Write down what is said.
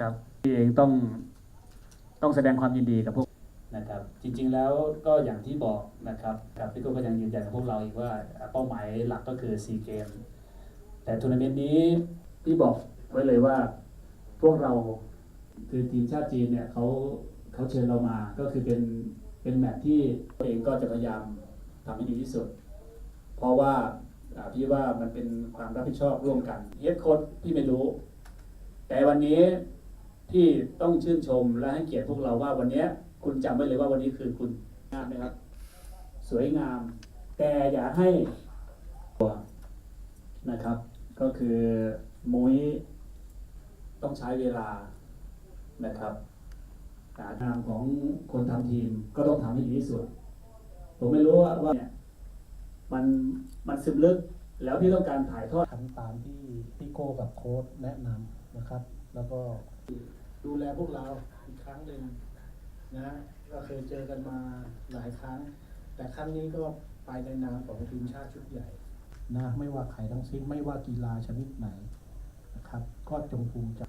ครับพี่เองต้องต้องแสดงความยินดีกับพวกนะครับจริงๆแล้วก็อย่างที่บอกนะครับกับพี่โก้ก็ยังยืนยันกับพวกเราอีกว่าเป้าหมายหลักก็คือซีเกมแต่ทัวร์นาเมนต์นี้พี่บอกไว้เลยว่าพวกเราคือทีมชาติจีนเนี่ยเขาเขาเชิญเรามาก็คือเป็นเป็นแมตช์ที่ตัวเองก็จะพยายามทำให้ดีที่สุด เพราะว่าอ่าพี่ว่ามันเป็นความรับผิดชอบร่วมกันเฮดโค้ชพี่ไม่รู้ แต่วันนี้ พี่ต้องชื่นชมและให้เกียรติพวกเราว่าวันนี้คุณจำไว้เลยว่าวันนี้คือคุณงามไหมครับ สวยงาม แต่อย่าให้ตัวนะครับ ก็คือมุ้ยต้องใช้เวลานะครับการทางของคนทำทีมก็ต้องทำให้ดีที่สุด ผมไม่รู้ว่าว่าเนี่ยมันมันซึมลึกแล้วพี่ต้องการถ่ายทอดทำตามที่พี่โก้กับโค้ดแนะนำนะครับ แล้วก็ ดูแลพวกเราอีกครั้งหนึ่งนะก็เคยเจอกันมาหลายครั้ง แต่ครั้งนี้ก็ไปในนามของทีมชาติชุดใหญ่นะไม่ว่าใครทั้งสิ้นไม่ว่ากีฬาชนิดไหนนะครับ ก็จงภูมิใจ